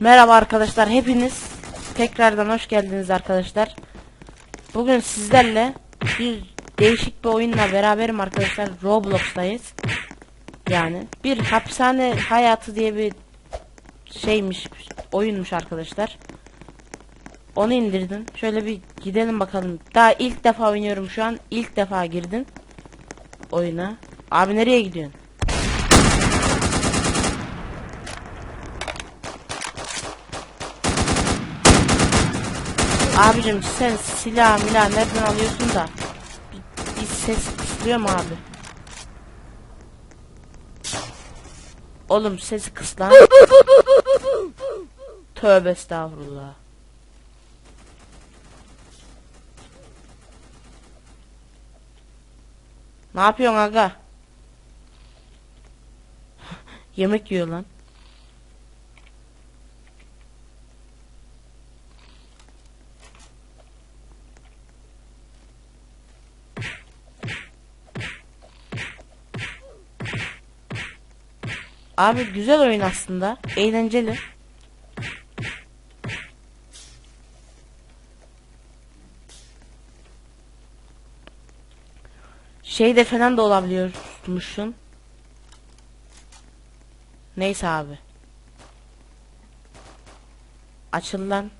Merhaba arkadaşlar hepiniz tekrardan hoş geldiniz arkadaşlar. Bugün sizlerle bir değişik bir oyunla beraberim arkadaşlar. Roblox'tayız. Yani bir hapishane hayatı diye bir şeymiş, oyunmuş arkadaşlar. Onu indirdim. Şöyle bir gidelim bakalım. Daha ilk defa oynuyorum şu an. İlk defa girdim oyuna. Abi nereye gidiyorsun? Abicim sen silah milah nereden alıyorsun da bir, bir ses kısılıyor mu abi? Oğlum sesi kıs lan. Tövbe estağfurullah. Ne yapıyorsun aga? Yemek yiyor lan. Abi güzel oyun aslında. Eğlenceli. Şey de falan da olabiliyormuşsun. Neyse abi. Açıl lan.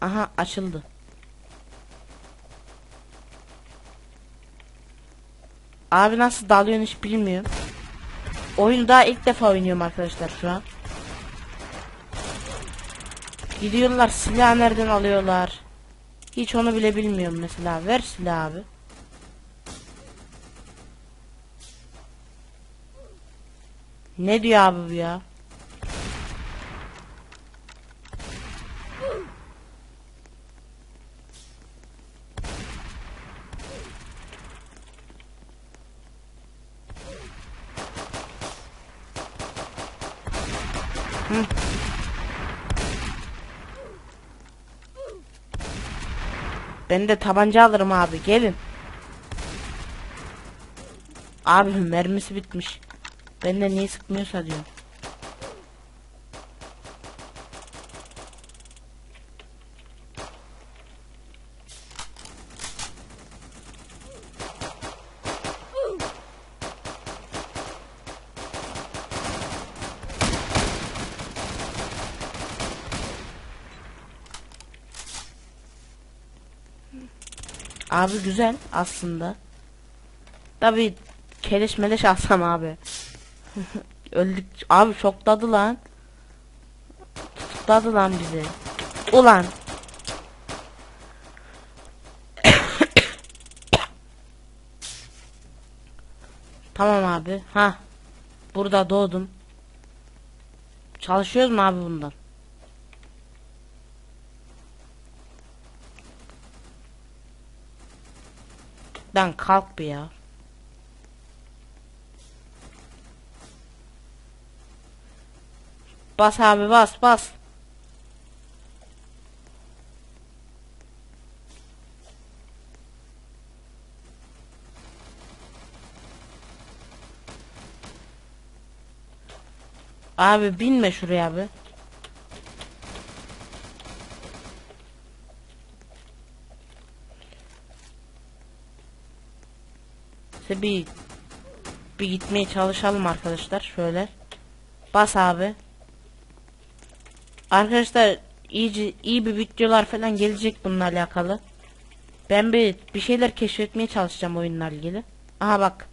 Aha açıldı. Abi nasıl dalıyorsun hiç bilmiyorum. Oyunu daha ilk defa oynuyorum arkadaşlar şu an. Gidiyorlar silah nereden alıyorlar? Hiç onu bile bilmiyorum mesela. Ver silah abi. Ne diyor abi bu ya? Ben de tabanca alırım abi gelin. Abi mermisi bitmiş. Ben de niye sıkmıyorsa diyorum. Abi güzel aslında. Tabi keleş meleş alsam abi. Öldük. Abi şokladı lan. Tutukladı lan bizi. Ulan. tamam abi. Ha. Burada doğdum. Çalışıyoruz mu abi bundan? Lan kalk bir ya. Bas abi bas bas. Abi binme şuraya abi. İşte bir bir gitmeye çalışalım arkadaşlar şöyle. Bas abi. Arkadaşlar iyice iyi bir videolar falan gelecek bununla alakalı. Ben bir bir şeyler keşfetmeye çalışacağım oyunla ilgili. Aha bak.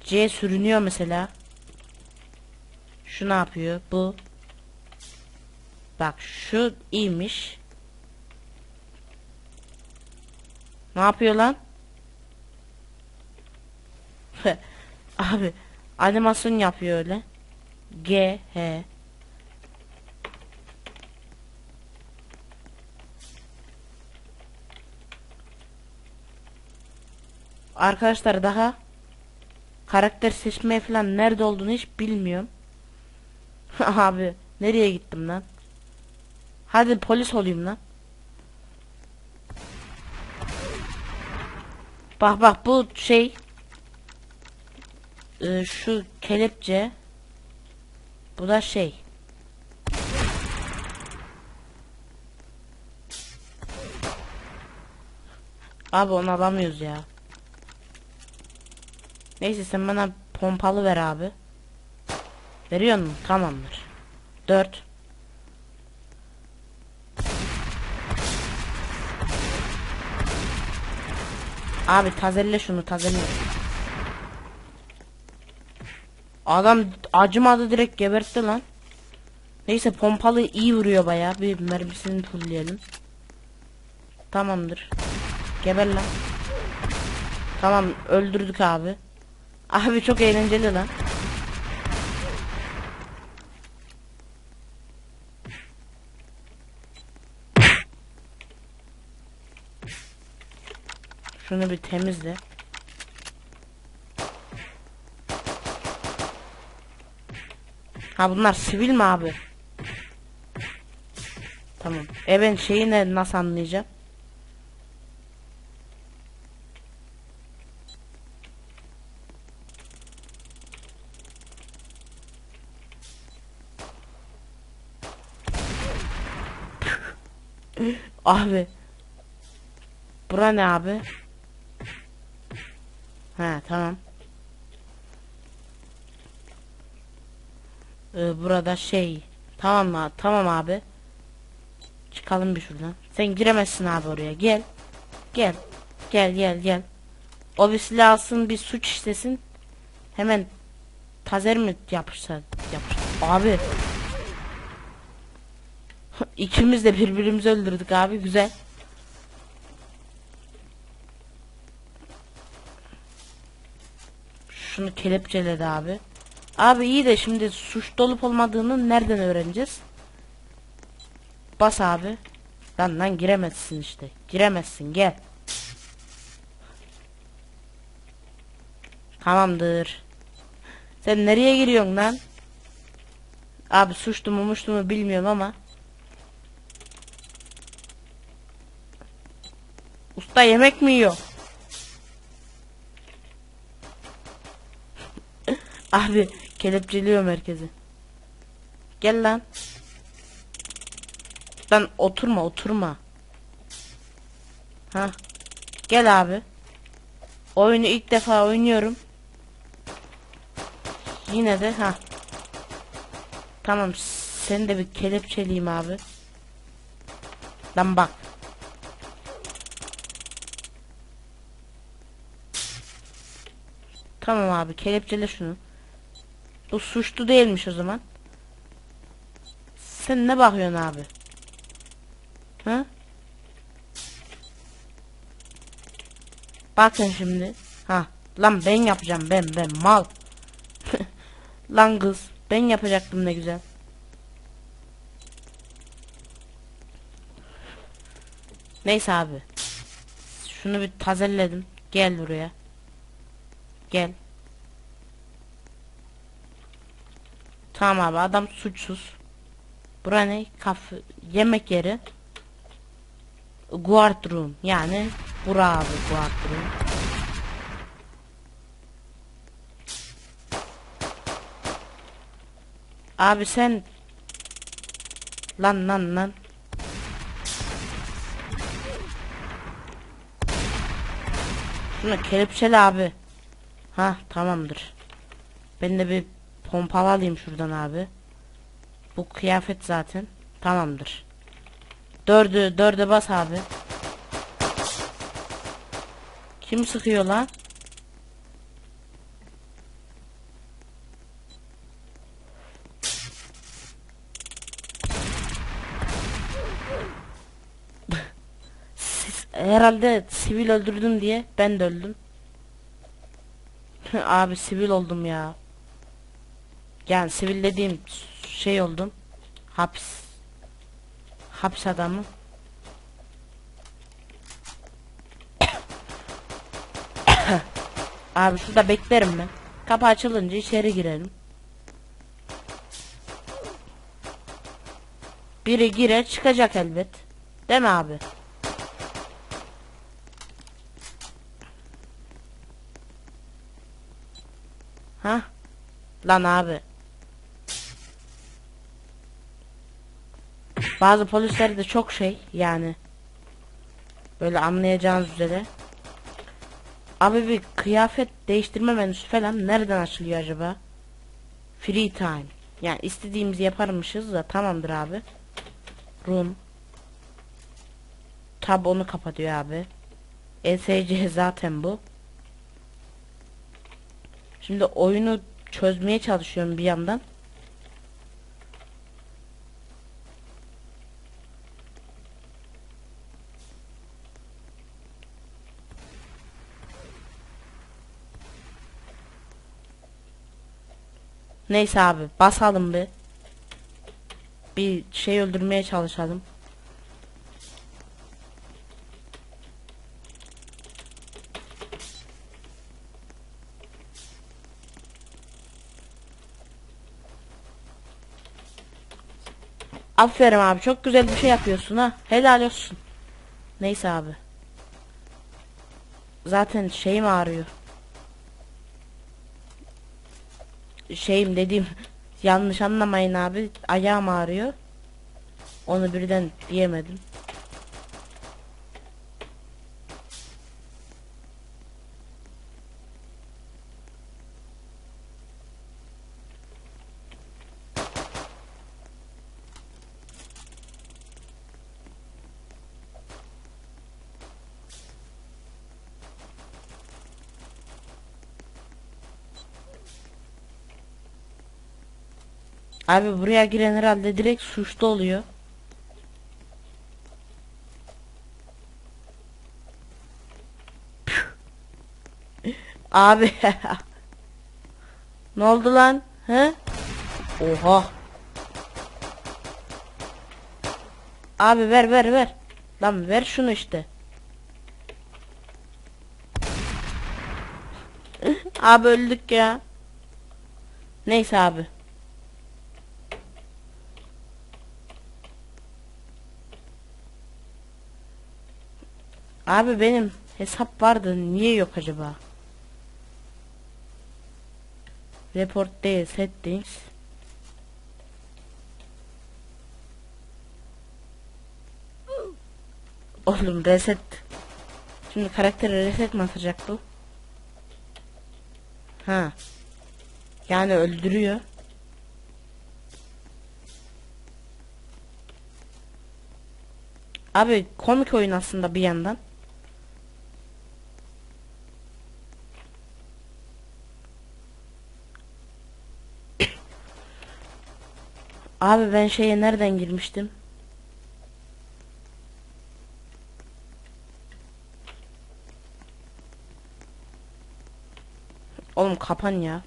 C sürünüyor mesela. Şu ne yapıyor? Bu. Bak şu iyiymiş. Ne yapıyor lan? Abi animasyon yapıyor öyle. G H Arkadaşlar daha karakter seçmeye falan nerede olduğunu hiç bilmiyorum. Abi nereye gittim lan? Hadi polis olayım lan. Bak bak bu şey Ee, şu kelepçe bu da şey Abi onu alamıyoruz ya. Neyse sen bana pompalı ver abi. Veriyor musun? Tamamdır. 4 Abi tazelle şunu tazelle. Adam acımadı direkt gebertti lan. Neyse pompalı iyi vuruyor bayağı. Bir mermisini fullleyelim. Tamamdır. Geber lan. Tamam öldürdük abi. Abi çok eğlenceli lan. Şunu bir temizle. Ha bunlar sivil mi abi? Tamam. E ben şeyi ne nasıl anlayacağım? Abi. Bura ne abi? Ha tamam. Ee, burada şey. Tamam mı? Tamam abi. Çıkalım bir şuradan. Sen giremezsin abi oraya. Gel. Gel. Gel gel gel. O bir silah alsın bir suç işlesin. Hemen tazer mi yapışsa yapışsa. Abi. İkimiz de birbirimizi öldürdük abi güzel. Şunu kelepçeledi abi. Abi iyi de şimdi suç dolup olmadığını nereden öğreneceğiz? Bas abi. Lan lan giremezsin işte. Giremezsin gel. Tamamdır. Sen nereye giriyorsun lan? Abi suçlu mu muşlu mu bilmiyorum ama. Usta yemek mi yiyor? Abi kelepçeliyor merkezi. Gel lan. Lan oturma oturma. Ha. Gel abi. Oyunu ilk defa oynuyorum. Yine de ha. Tamam seni de bir kelepçeleyeyim abi. Lan bak. Tamam abi kelepçele şunu. Bu suçlu değilmiş o zaman. Sen ne bakıyorsun abi? Ha? Bakın şimdi. Ha. Lan ben yapacağım ben ben mal. Lan kız ben yapacaktım ne güzel. Neyse abi. Şunu bir tazelledim. Gel buraya. Gel. Tamam abi adam suçsuz. Bura ne? Kafe, yemek yeri. Guard room. Yani bura abi guard room. Abi sen lan lan lan Şuna kelepçeli abi. Ha tamamdır. Ben de bir pompalı alayım şuradan abi. Bu kıyafet zaten. Tamamdır. Dördü, dörde bas abi. Kim sıkıyor lan? Siz herhalde sivil öldürdüm diye ben de öldüm. Abi sivil oldum ya. Yani sivil dediğim şey oldum. Hapis. Hapis adamı. Abi şurada beklerim ben. Kapı açılınca içeri girelim. Biri girer çıkacak elbet. Değil mi abi? Ha? Lan abi. Bazı polisler de çok şey yani. Böyle anlayacağınız üzere. Abi bir kıyafet değiştirme menüsü falan nereden açılıyor acaba? Free time. Yani istediğimizi yaparmışız da tamamdır abi. Room. Tab onu kapatıyor abi. ESC zaten bu. Şimdi oyunu çözmeye çalışıyorum bir yandan. Neyse abi basalım bir. Bir şey öldürmeye çalışalım. Aferin abi çok güzel bir şey yapıyorsun ha. Helal olsun. Neyse abi. Zaten şeyim ağrıyor. Şeyim dediğim yanlış anlamayın abi. Ayağım ağrıyor. Onu birden diyemedim. Abi buraya giren herhalde direkt suçlu oluyor. Abi. ne oldu lan? He? Oha. Abi ver ver ver. Lan ver şunu işte. abi öldük ya. Neyse abi. Abi benim hesap vardı niye yok acaba? Report değil settings. Oğlum reset. Şimdi karakteri reset mi atacak bu? Ha. Yani öldürüyor. Abi komik oyun aslında bir yandan. Abi ben şeye nereden girmiştim? Oğlum kapan ya.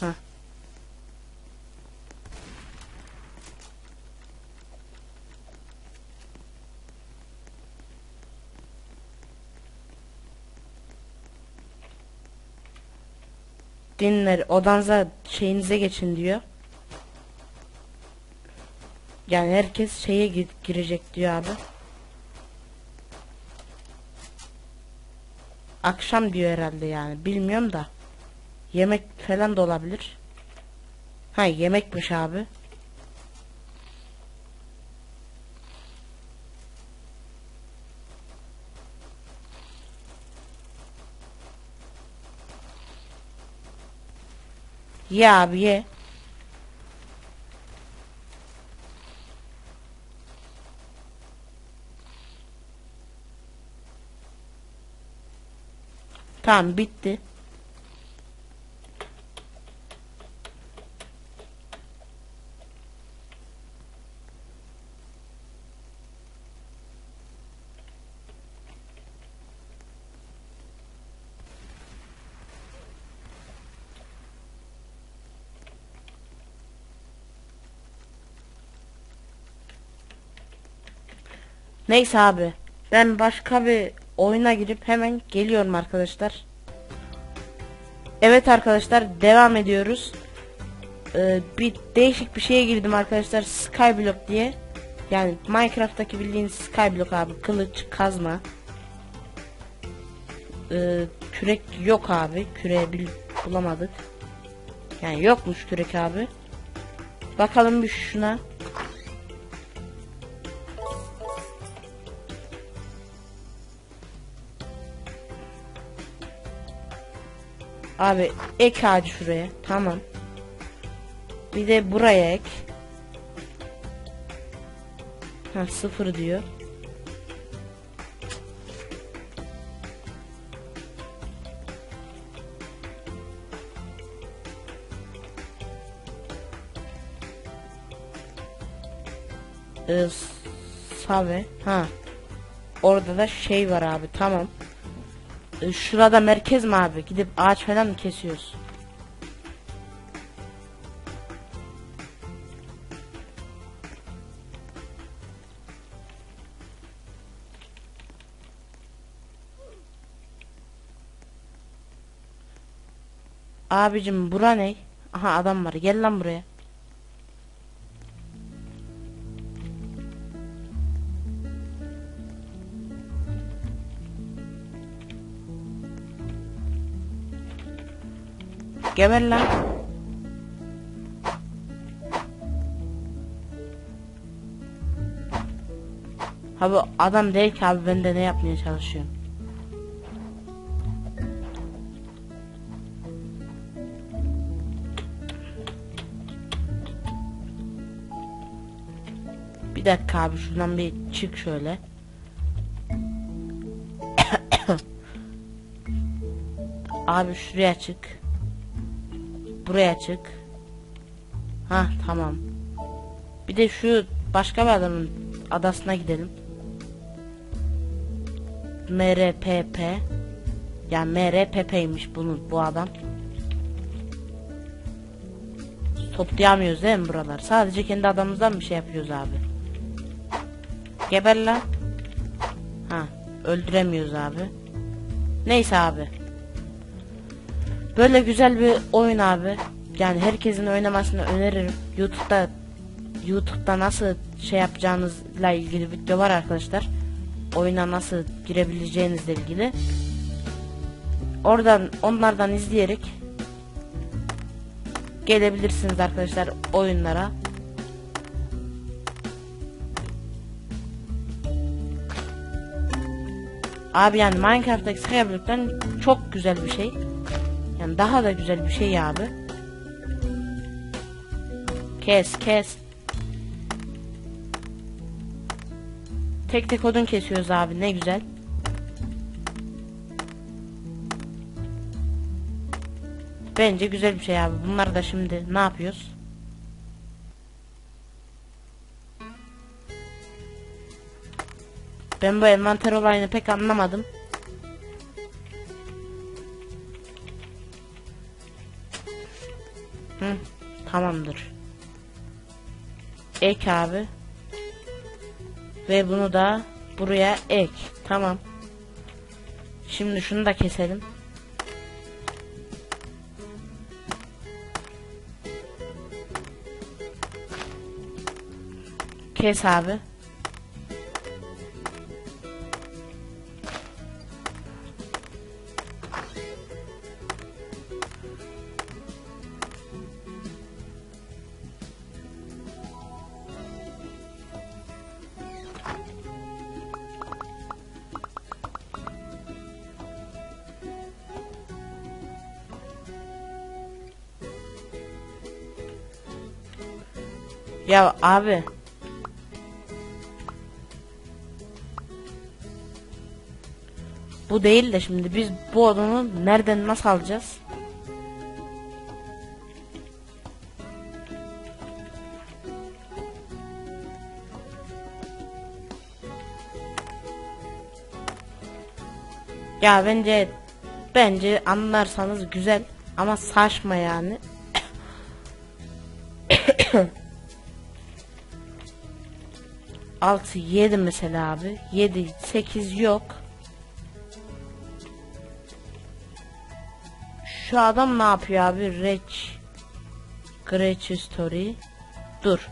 Ha. Dinler odanıza şeyinize geçin diyor. Yani herkes şeye gi- girecek diyor abi. Akşam diyor herhalde yani. Bilmiyorum da. Yemek falan da olabilir. Ha yemekmiş abi. Ye abi ye. Tamam bitti. Neyse abi. Ben başka bir oyuna girip hemen geliyorum arkadaşlar. Evet arkadaşlar devam ediyoruz. Ee, bir değişik bir şeye girdim arkadaşlar Skyblock diye. Yani Minecraft'taki bildiğiniz Skyblock abi kılıç, kazma. Ee, kürek yok abi. Küreği bulamadık. Yani yokmuş kürek abi. Bakalım bir şuna. Abi ek ağacı şuraya. Tamam. Bir de buraya ek. Ha sıfır diyor. Ee, Save. Ha. Orada da şey var abi tamam. Ee, şurada merkez mi abi? Gidip ağaç falan mı kesiyoruz? Abicim bura ne? Aha adam var. Gel lan buraya. Geber lan. Abi adam değil ki abi ben de ne yapmaya çalışıyorum. Bir dakika abi şuradan bir çık şöyle. abi şuraya çık. Buraya çık. Ha tamam. Bir de şu başka bir adamın adasına gidelim. MRPP. Yani MRPP'ymiş bunun bu adam. Toplayamıyoruz değil mi buralar? Sadece kendi adamımızdan bir şey yapıyoruz abi. Geber lan. Ha, öldüremiyoruz abi. Neyse abi. Böyle güzel bir oyun abi. Yani herkesin oynamasını öneririm. YouTube'da YouTube'da nasıl şey yapacağınızla ilgili video var arkadaşlar. Oyuna nasıl girebileceğinizle ilgili. Oradan onlardan izleyerek gelebilirsiniz arkadaşlar oyunlara. Abi yani Minecraft'taki Skyblock'tan çok güzel bir şey. Yani daha da güzel bir şey abi. Kes kes. Tek tek odun kesiyoruz abi ne güzel. Bence güzel bir şey abi. Bunlar da şimdi ne yapıyoruz? Ben bu envanter olayını pek anlamadım. Tamamdır. Ek abi. Ve bunu da buraya ek. Tamam. Şimdi şunu da keselim. Kes abi. Ya abi. Bu değil de şimdi biz bu odunu nereden nasıl alacağız? Ya bence bence anlarsanız güzel ama saçma yani. Altı yedi mesela abi. Yedi sekiz yok. Şu adam ne yapıyor abi? Reç. Greç story. Dur.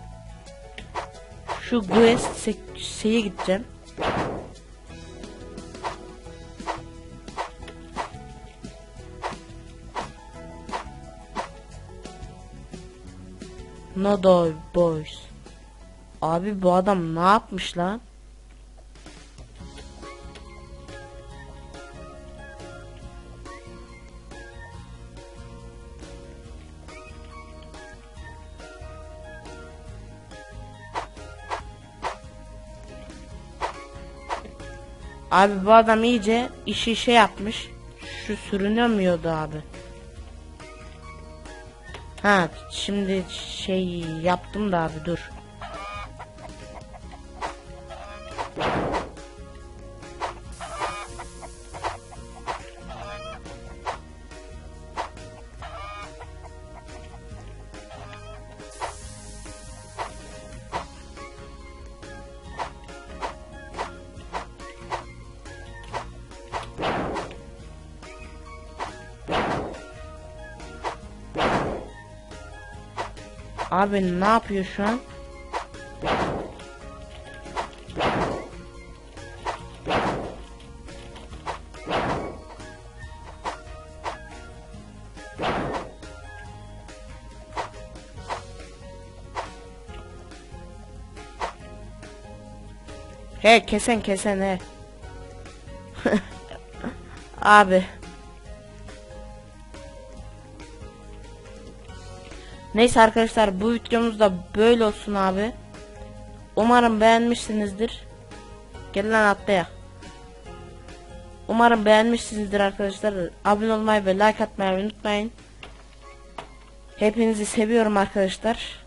Şu Guest şeye gideceğim. No Doy Boys. Abi bu adam ne yapmış lan? Abi bu adam iyice işi şey yapmış. Şu sürünemiyordu abi. Ha şimdi şey yaptım da abi dur. Abi ne yapıyor şu an? He kesen kesen he. Abi. Neyse arkadaşlar bu videomuz da böyle olsun abi. Umarım beğenmişsinizdir. Gel lan atlaya. Umarım beğenmişsinizdir arkadaşlar. Abone olmayı ve like atmayı unutmayın. Hepinizi seviyorum arkadaşlar.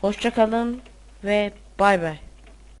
Hoşçakalın ve bay bay.